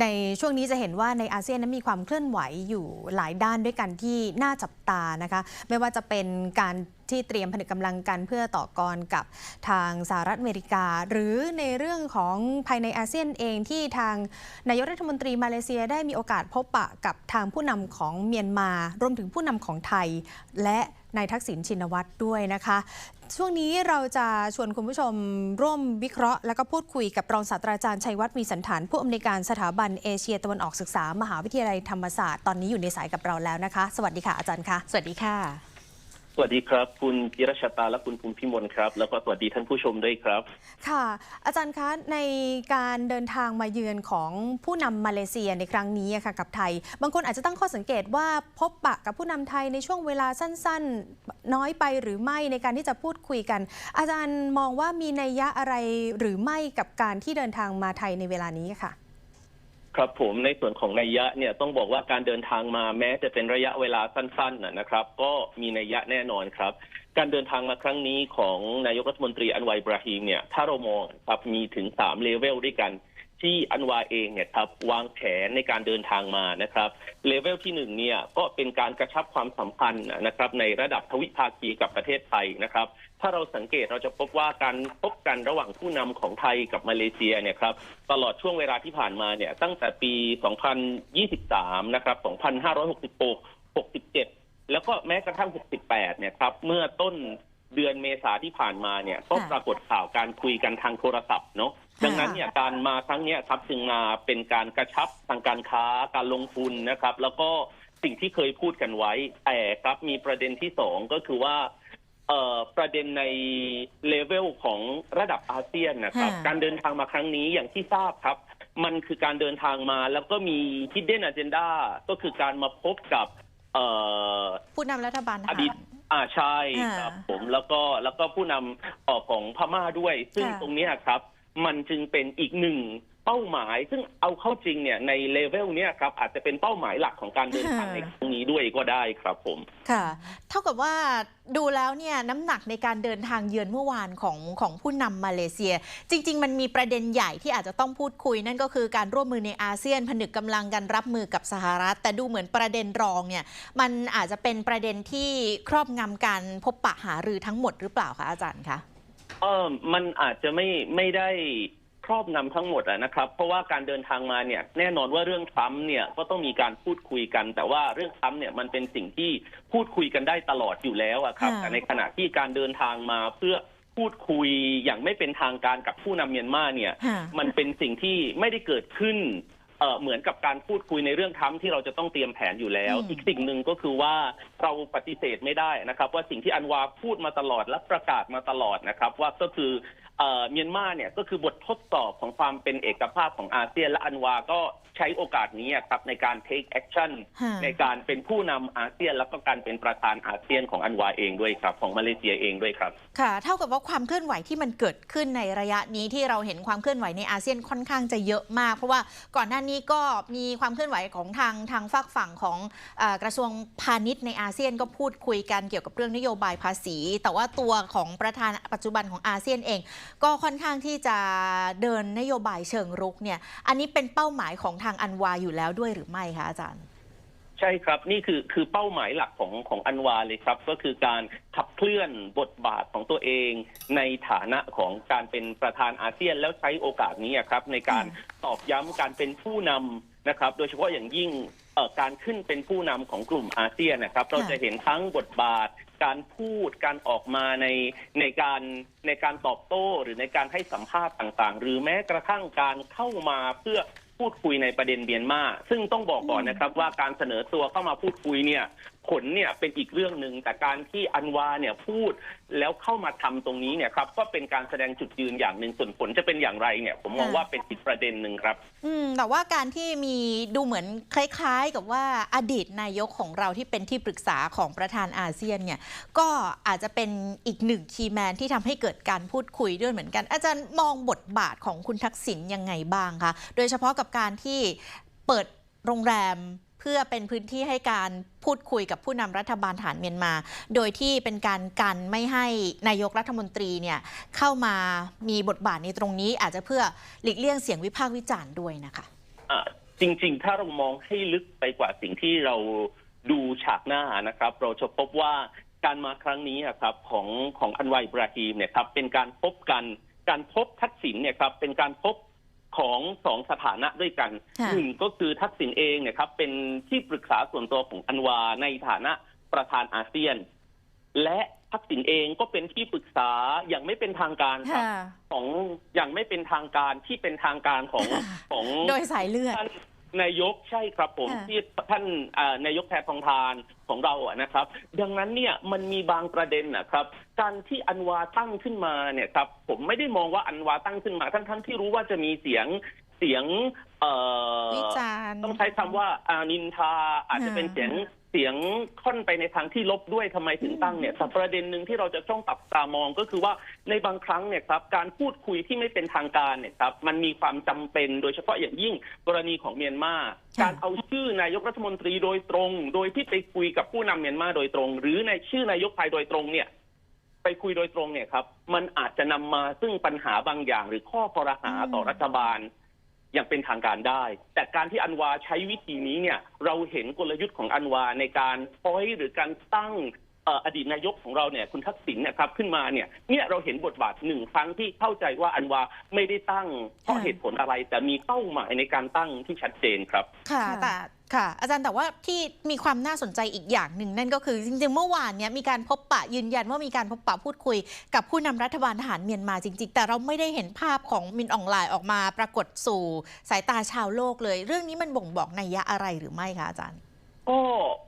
ในช่วงนี้จะเห็นว่าในอาเซียนนั้นมีความเคลื่อนไหวอยู่หลายด้านด้วยกันที่น่าจับตานะคะไม่ว่าจะเป็นการที่เตรียมผนึกกำลังกันเพื่อต่อกรกับทางสหรัฐอเมริกา หรือในเรื่องของภายในอาเซียนเองที่ทางนายกรัฐมนตรีมาเลเซียได้มีโอกาสพบปะกับทางผู้นำของเมียนมารวมถึงผู้นำของไทย และนายทักษิณชินวัตรด้วยนะคะ ช่วงนี้เราจะชวนคุณผู้ชมร่วมวิเคราะห์ และก็พูดคุยกับรองศาสตราจารย์ชัยวัฒน์มีสันฐาน ผู้อำนวยการสถาบันเอเชียตะวันออกศึกษา มหาวิทยาลัยธรรมศาสตร์ตอนนี้อยู่ในสายกับเราแล้วนะคะ สวัสดีค่ะอาจารย์คะสวัสดีค่ะ สวัสดีครับ คุณจิรชตาและคุณภูมิพิมลครับ แล้วก็สวัสดีท่านผู้ชมด้วยครับ ค่ะ อาจารย์คะในการเดินทางมาเยือนของผู้นำมาเลเซียในครั้งนี้ค่ะกับไทย บางคนอาจจะตั้งข้อสังเกตว่าพบปะกับผู้นำไทยในช่วงเวลาสั้น ๆ น้อยไปหรือไม่ในการที่จะพูดคุยกัน อาจารย์มองว่ามีนัยยะอะไรหรือไม่กับการที่เดินทางมาไทยในเวลานี้ค่ะ ครับผมในส่วนของนัยยะเนี่ยต้องบอกว่าการเดินทางมาแม้จะเป็นระยะเวลาสั้นๆนะนะครับ ก็มีนัยยะแน่นอนครับ การเดินทางมาครั้งนี้ของนายกรัฐมนตรีอันวัยบราฮิมเนี่ยถ้าเรามองครับมีถึงสามเลเวลด้วยกัน ที่อันวาเองเนี่ยครับวางแผนในการเดินทางมานะครับเลเวลที่หนึ่งเนี่ยก็เป็นการกระชับความสัมพันธ์นะครับในระดับทวิภาคีกับประเทศไทยนะครับ ถ้าเราสังเกตเราจะพบว่าการพบกันระหว่างผู้นำของไทยกับมาเลเซียเนี่ยครับตลอดช่วงเวลาที่ผ่านมาเนี่ยตั้งแต่ปี 2023 นะครับ 2566 67 แล้วก็แม้กระทั่ง 68 เนี่ยครับเมื่อต้น เดือนเมษาที่ผ่านมาเนี่ยก็ค่ะปรากฏข่าวการคุยกันทางโทรศัพท์เนาะค่ะดังนั้นเนี่ยการมาครั้งเนี้ยครับจึงมาเป็นการกระชับทางการค้าการลงทุนนะครับ แล้วก็สิ่งที่เคยพูดกันไว้ แต่ครับมีประเด็นที่สองก็คือว่าเอ่อประเด็นในเลเวลของระดับอาเซียนนะครับค่ะการเดินทางมาครั้งนี้อย่างที่ทราบครับ มันคือการเดินทางมาแล้วก็มี hidden agenda ก็คือการมาพบกับเอ่อผู้นำรัฐบาลทอหารดีต อ่าใช่อ่าครับผมแล้วก็แล้วก็ผู้นำเอ่อของพม่าด้วย ซึ่งค่ะตรงเนี้ยครับ มันจึงเป็นอีกหนึ่ง เป้าหมาย ซึ่งเอาเข้าจริงเนี่ยในเลเวลเนี้ยครับอาจจะเป็นเป้าหมายหลักของการเดินทางในครั้งนี้ด้วยก็ได้ครับผม ค่ะ เท่ากับว่าดูแล้วเนี่ยน้ำหนักในการเดินทางเยือนเมื่อวานของของผู้นำมาเลเซีย จริง ๆ มันมีประเด็นใหญ่ที่อาจจะต้องพูดคุย นั่นก็คือการร่วมมือในอาเซียนผนึกกำลังกันรับมือกับสหรัฐ แต่ดูเหมือนประเด็นรองเนี่ยมันอาจจะเป็นประเด็นที่ครอบงำการพบปะหารือทั้งหมดหรือเปล่าคะอาจารย์คะเออมันอาจจะไม่ไม่ได้ ครอบนำทั้งหมดอะนะครับ เพราะว่าการเดินทางมาเนี่ยแน่นอนว่าเรื่องทรัมป์เนี่ยก็ต้องมีการพูดคุยกัน แต่ว่าเรื่องทรัมป์เนี่ยมันเป็นสิ่งที่พูดคุยกันได้ตลอดอยู่แล้วอะครับค่ะแต่ในขณะที่การเดินทางมาเพื่อพูดคุยอย่างไม่เป็นทางการกับผู้นำเมียนมาเนี่ยค่ะมันเป็นสิ่งที่ไม่ได้เกิดขึ้นเอ่อเหมือนกับการพูดคุยในเรื่องทรัมป์ที่เราจะต้องเตรียมแผนอยู่แล้วอืมอีกสิ่งหนึ่งก็คือว่าเราปฏิเสธไม่ได้นะครับ ว่าสิ่งที่อันวาพูดมาตลอดและประกาศมาตลอดนะครับ ว่าก็คือ เอ่อเมียนมาเนี่ยก็คือบททดสอบของความเป็นเอกภาพของอาเซียนและอันวาก็ใช้โอกาสนี้ครับในการ take action ค่ะในการเป็นผู้นำอาเซียน แล้วก็การเป็นประธานอาเซียนของอันวาเองด้วยครับ ของมาเลเซียเองด้วยครับ ค่ะ เท่ากับว่าความเคลื่อนไหวที่มันเกิดขึ้นในระยะนี้ที่เราเห็นความเคลื่อนไหวในอาเซียนค่อนข้างจะเยอะมาก เพราะว่าก่อนหน้านี้ก็มีความเคลื่อนไหวของทางทางฝากฝั่งของเออกระทรวงพาณิชย์ในอาเซียนก็พูดคุยกันเกี่ยวกับเรื่องนโยบายภาษี แต่ว่าตัวของประธานปัจจุบันของอาเซียนเองก็ค่อนข้างที่จะเดินนโยบายเชิงรุกเนี่ย อันนี้เป็นเป้าหมายของทางอันวาอยู่แล้วด้วยหรือไม่คะอาจารย์ ใช่ครับนี่คือคือเป้าหมายหลักของของอันวาเลยครับ ก็คือการขับเคลื่อนบทบาทของตัวเอง ในฐานะของการเป็นประธานอาเซียนแล้วใช้โอกาสนี้ครับ ในการตอบย้ำการเป็นผู้นำนะครับ โดยเฉพาะอย่างยิ่งการขึ้นเป็นผู้นำของกลุ่มอาเซียนนะครับ เราจะเห็นทั้งบทบาท การพูดการออกมาในในการในการตอบโต้หรือในการให้สัมภาษณ์ต่างๆ หรือแม้กระทั่งการเข้ามาเพื่อพูดคุยในประเด็นเมียนมาซึ่งต้องบอกก่อนนะครับว่าการเสนอตัวเข้ามาพูดคุยเนี่ย ผลเนี่ยเป็นอีกเรื่องหนึ่งแต่การที่อันวาเนี่ยพูดแล้วเข้ามาทำตรงนี้เนี่ยครับก็เป็นการแสดงจุดยืนอย่างหนึ่งส่วนผลจะเป็นอย่างไรเนี่ยผมมองว่าเป็นอีกประเด็นหนึ่งครับ อืมแต่ว่าการที่มีดูเหมือนคล้าย ๆ กับว่าอดีตนายกของเราที่เป็นที่ปรึกษาของประธานอาเซียนเนี่ยก็อาจจะเป็นอีกหนึ่งคีย์แมนที่ทำให้เกิดการพูดคุยด้วยเหมือนกัน อาจารย์มองบทบาทของคุณทักษิณยังไงบ้างคะโดยเฉพาะกับการที่เปิดโรงแรม พื่อเป็นพื้นที่ให้การพูดคุยกับผู้นำรัฐบาลฐานเมียนมา โดยที่เป็นการกันไม่ให้นายกรัฐมนตรีเนี่ยเข้ามามีบทบาทในตรงนี้ อาจจะเพื่อหลีกเลี่ยงเสียงวิพากษ์วิจารณ์ด้วยนะคะอ่าจริง ๆ ถ้าเรามองให้ลึกไปกว่าสิ่งที่เราดูฉากหน้านะครับ เราจะพบว่าการมาครั้งนี้ครับของของอันวัยบราฮีมเนี่ยครับเป็นการพบกันการพบทักษิณเนี่ยครับเป็นการพบ ของสองสถานะด้วยกันค่ะหนึ่งก็คือทักษิณเองเนี่ยครับเป็นที่ปรึกษาส่วนตัวของอันวาในฐานะประธานอาเซียน และทักษิณเองก็เป็นที่ปรึกษาอย่างไม่เป็นทางการครับค่ะของอย่างไม่เป็นทางการที่เป็นทางการของค่ะของโดยสายเลือดท่า นนายกใช่ครับผมค่ะ ที่ท่านอ่านายกแพทองทานของเราอะนะครับ ดังนั้นเนี่ยมันมีบางประเด็นนะครับ การที่อันวาตั้งขึ้นมาเนี่ยครับผมไม่ได้มองว่าอันวาตั้งขึ้นมาทั้งทั้งที่รู้ว่าจะมีเสียงเสียงเอ่อ วิจารณ์ ต้องใช้คำว่าอานินทาอาจจะเป็นค่ะเสียงเสียงค่อนไปในทางที่ลบด้วยทำไมถึงตั้งเนี่ยแต่ประเด็นหนึ่งที่เราจะต้องปรับตามองก็คือว่าในบางครั้งเนี่ยครับการพูดคุยที่ไม่เป็นทางการเนี่ยครับมันมีความจำเป็นโดยเฉพาะอย่างยิ่งกรณีของเมียนมาค่ะการเอาชื่อนายกรัฐมนตรีโดยตรง โดยที่ไปคุยกับผู้นำเมียนมาโดยตรง หรือในชื่อนายกไทยโดยตรงเนี่ยไปคุยโดยตรงเนี่ยครับมันอาจจะนำมาซึ่งปัญหาบางอย่าง หรือข้อคอรหาต่อรัฐบาล อย่างเป็นทางการได้ แต่การที่อันวาใช้วิธีนี้เนี่ยเราเห็นกลยุทธ์ของอันวาในการพอยหรือการตั้งอดีตนายกของเราเนี่ยคุณทักษิณเนี่ยครับขึ้นมาเนี่ยเนี่ยเราเห็นบทบาทหนึ่งครั้งที่เข้าใจว่าอันวาไม่ได้ตั้งเพราะเหตุผลอะไร แต่มีเป้าหมายในการตั้งที่ชัดเจนครับ ค่ะแต่ ค่ะ อาจารย์แต่ว่าที่มีความน่าสนใจอีกอย่างหนึ่งนั่นก็คือ จริงๆ เมื่อวานเนี้ยมีการพบปะยืนยันว่ามีการพบปะพูดคุย กับผู้นำรัฐบาลทหารเมียนมาจริง ๆ แต่เราไม่ได้เห็นภาพของมินอองไลน์ออกมาปรากฏสู่สายตาชาวโลกเลย เรื่องนี้มันบ่งบอกนัยยะอะไรหรือไม่คะอาจารย์ ก็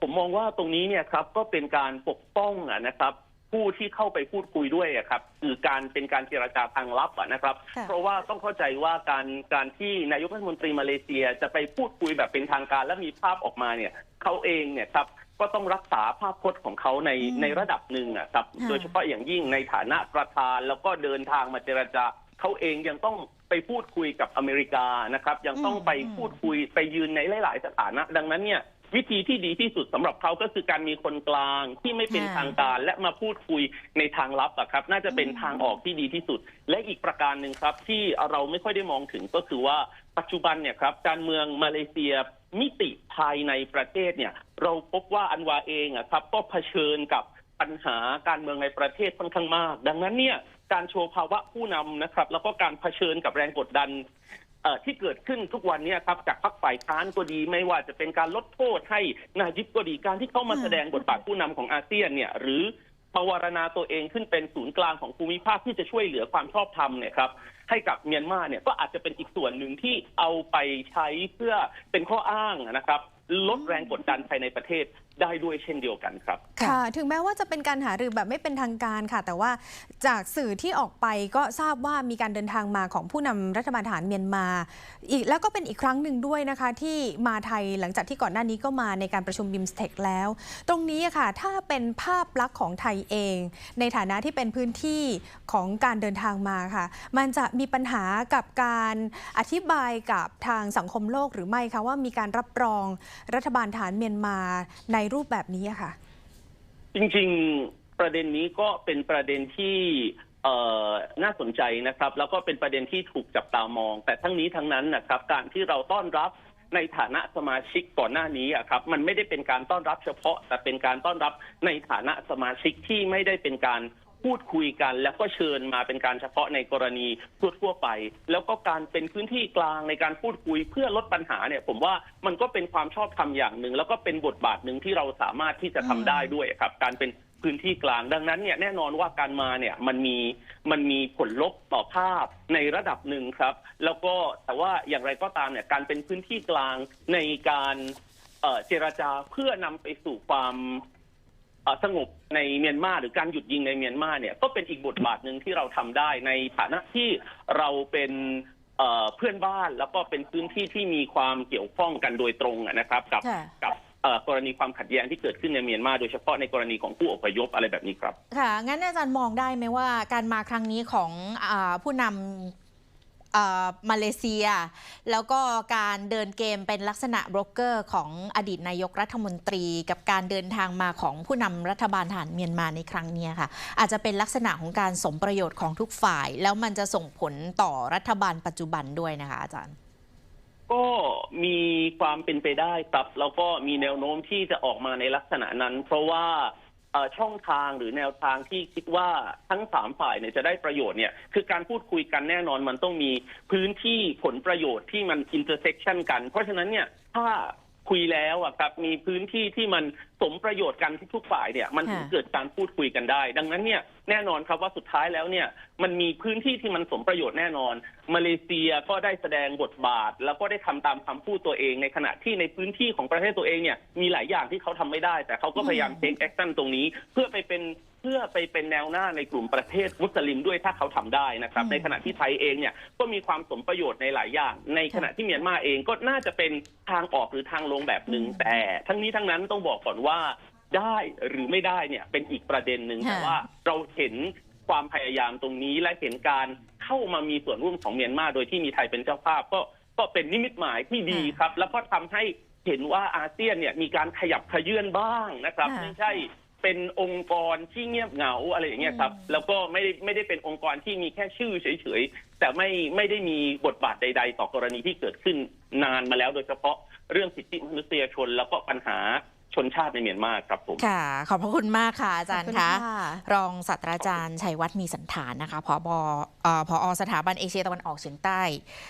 ผมมองว่าตรงนี้เนี่ยครับก็เป็นการปกป้องนะครับ ผู้ที่เข้าไปพูดคุยด้วยอะครับคือการเป็นการเจรจาทางลับอะนะครับค่ะเพราะว่าต้องเข้าใจว่าการการที่นายกรัฐมนตรีมาเลเซียจะไปพูดคุยแบบเป็นทางการและมีภาพออกมาเนี่ยเขาเองเนี่ยครับก็ต้องรักษาภาพพจน์ของเขาในอืมในระดับหนึ่งอะครับค่ะโดยเฉพาะอย่างยิ่งในฐานะประธานแล้วก็เดินทางมาเจรจาเขาเองยังต้องไปพูดคุยกับอเมริกานะครับ ยังต้องไปพูดคุยไปยืนในหลาย ๆ สถานะ ดังนั้นเนี่ย วิธีที่ดีที่สุดสำหรับเขาก็คือการมีคนกลางที่ไม่เป็นค่ะทางการและมาพูดคุยในทางลับอะครับ น่าจะเป็นอืมทางออกที่ดีที่สุด และอีกประการหนึ่งครับ ที่เราไม่ค่อยได้มองถึงก็คือว่าปัจจุบันเนี่ยครับการเมืองมาเลเซียมิติภายในประเทศเนี่ย เราพบว่าอันวาเองอะครับ ก็เผชิญกับปัญหาการเมืองในประเทศค่อนข้างมาก ดังนั้นเนี่ยการโชว์ภาวะผู้นำนะครับ แล้วก็การเผชิญกับแรงกดดันเอ่อ ที่เกิดขึ้นทุกวันนี้ครับจากพรรคฝ่ายค้านก็ดีไม่ว่าจะเป็นการลดโทษให้นายิบก็ดีการที่เขามาแสดงบทบาทผู้นำของอาเซียนเนี่ยหรือปวารณาตัวเองขึ้นเป็นศูนย์กลางของภูมิภาคที่จะช่วยเหลือความชอบธรรมเนี่ยครับให้กับเมียนมาเนี่ยก็อาจจะเป็นอีกส่วนหนึ่งที่เอาไปใช้เพื่อเป็นข้ออ้างนะครับ ลดแรงกดดันภายในประเทศ ได้ด้วยเช่นเดียวกันครับค่ะค่ะ ถึงแม้ว่าจะเป็นการหารือแบบไม่เป็นทางการค่ะ แต่ว่าจากสื่อที่ออกไปก็ทราบว่ามีการเดินทางมาของผู้นำรัฐบาลทหารเมียนมา อีกแล้วก็เป็นอีกครั้งหนึ่งด้วยนะคะ ที่มาไทยหลังจากที่ก่อนหน้านี้ก็มาในการประชุมบิมสเทคแล้ว ตรงนี้อะค่ะ ถ้าเป็นภาพลักษณ์ของไทยเอง ในฐานะที่เป็นพื้นที่ของการเดินทางมาค่ะ มันจะมีปัญหากับการอธิบายกับทางสังคมโลกหรือไม่คะว่ามีการรับรองรัฐบาลฐานเมียนมาในรูปแบบนี้อะค่ะ จริงๆประเด็นนี้ก็เป็นประเด็นที่เน่าสนใจนะครับ แล้วก็เป็นประเด็นที่ถูกจับตามอง แต่ทั้งนี้ทั้งนั้นนะครับ การที่เราต้อนรับในฐานะสมาชิกก่อนหน้านี้อะครับ มันไม่ได้เป็นการต้อนรับเฉพาะ แต่เป็นการต้อนรับในฐานะสมาชิกที่ไม่ได้เป็นการ พูดคุยกัน แล้วก็เชิญมาเป็นการเฉพาะในกรณีทั่วๆไป แล้วก็การเป็นพื้นที่กลางในการพูดคุยเพื่อลดปัญหาเนี่ย ผมว่ามันก็เป็นความชอบธรรมอย่างหนึ่ง แล้วก็เป็นบทบาทหนึ่งที่เราสามารถที่จะทำได้ด้วยครับ การเป็นพื้นที่กลางดังนั้นเนี่ยแน่นอนว่าการมาเนี่ยมันมีมันมีผลลบต่อภาพในระดับหนึ่งครับ แล้วก็แต่ว่าอย่างไรก็ตามเนี่ยการเป็นพื้นที่กลางในการเอ่อเจรจาเพื่อนำไปสู่ความเอ่อ สงบในเมียนมาหรือการหยุดยิงในเมียนมาเนี่ยก็เป็นอีกบทบาทหนึ่งที่เราทำได้ในฐานะที่เราเป็นเอ่อเพื่อนบ้านแล้วก็เป็นพื้นที่ที่มีความเกี่ยวข้องกันโดยตรงอะนะครับ กับค่ะกับเอ่อกรณีความขัดแย้งที่เกิดขึ้นในเมียนมาโดยเฉพาะในกรณีของผู้อพยพอะไรแบบนี้ครับ ค่ะ งั้นอาจารย์มองได้ไหมว่าการมาครั้งนี้ของอาผู้นำอ่า มาเลเซีย แล้วก็การเดินเกมเป็นลักษณะบรกเกอร์ของอดีตนายกรัฐมนตรี กับการเดินทางมาของผู้นำรัฐบาลทหารเมียนมาในครั้งนี้ค่ะ อาจจะเป็นลักษณะของการสมประโยชน์ของทุกฝ่าย แล้วมันจะส่งผลต่อรัฐบาลปัจจุบันด้วยนะคะอาจารย์ ก็มีความเป็นไปได้ครับแล้วก็มีแนวโน้มที่จะออกมาในลักษณะนั้น เพราะว่า ช่องทางหรือแนวทางที่คิดว่าทั้งสามฝ่ายเนี่ยจะได้ประโยชน์เนี่ยคือการพูดคุยกันแน่นอนมันต้องมีพื้นที่ผลประโยชน์ที่มันอินเตอร์เซ็กชันกัน เพราะฉะนั้นเนี่ยถ้าคุยแล้วอะครับมีพื้นที่ที่มันสมประโยชน์กันทุกๆฝ่ายเนี่ยมันถึงค่ะเกิดการพูดคุยกันได้ ดังนั้นเนี่ย แน่นอนครับว่าสุดท้ายแล้วเนี่ยมันมีพื้นที่ที่มันสมประโยชน์แน่นอน มาเลเซียก็ได้แสดงบทบาท แล้วก็ได้ทำตามคำพูดตัวเองในขณะที่ในพื้นที่ของประเทศตัวเองเนี่ยมีหลายอย่างที่เขาทำไม่ได้ แต่เขาก็พยายามอืมเทคแอคชั่นตรงนี้ เพื่อไปเป็นเพื่อไปเป็นแนวหน้าในกลุ่มประเทศมุสลิมด้วยถ้าเขาทำได้นะครับ ในขณะที่ไทยเองเนี่ยก็มีความสมประโยชน์ในหลายอย่าง ในขณะที่เมียนมาเองก็น่าจะเป็นทางออกหรือทางลงแบบหนึ่งแต่ ทั้งนี้ทั้งนั้นต้องบอกก่อนว่า ได้หรือไม่ได้เนี่ยเป็นอีกประเด็นหนึ่งค่ะแต่ว่าเราเห็นความพยายามตรงนี้และเห็นการเข้ามามีส่วนร่วมของเมียนมา โดยที่มีไทยเป็นเจ้าภาพก็ก็เป็นนิมิตหมายที่ดีครับ แล้วก็ทำให้เห็นว่าอาเซียนเนี่ยมีการขยับขยื่นบ้างนะครับค่ะไม่ใช่เป็นองค์กรที่เงียบเหงาอะไรอย่างเงี้ยครับอืมแล้วก็ไม่ได้ไม่ได้เป็นองค์กรที่มีแค่ชื่อเฉยๆ แต่ไม่ไม่ได้มีบทบาทใด ๆ ต่อกรณีที่เกิดขึ้นนานมาแล้วโดยเฉพาะเรื่องสิทธิมนุษยชนแล้วก็ปัญหา ชนชาติในเมียนมาครับผม ค่ะ ขอบพระคุณมากค่ะอาจารย์ขอบคะณรองศาสตราจารย์ชัยวัฒน์มีสันฐานนะคะผบเอ่อผอสถาบันเอเชียตะวันออกเฉียงใต้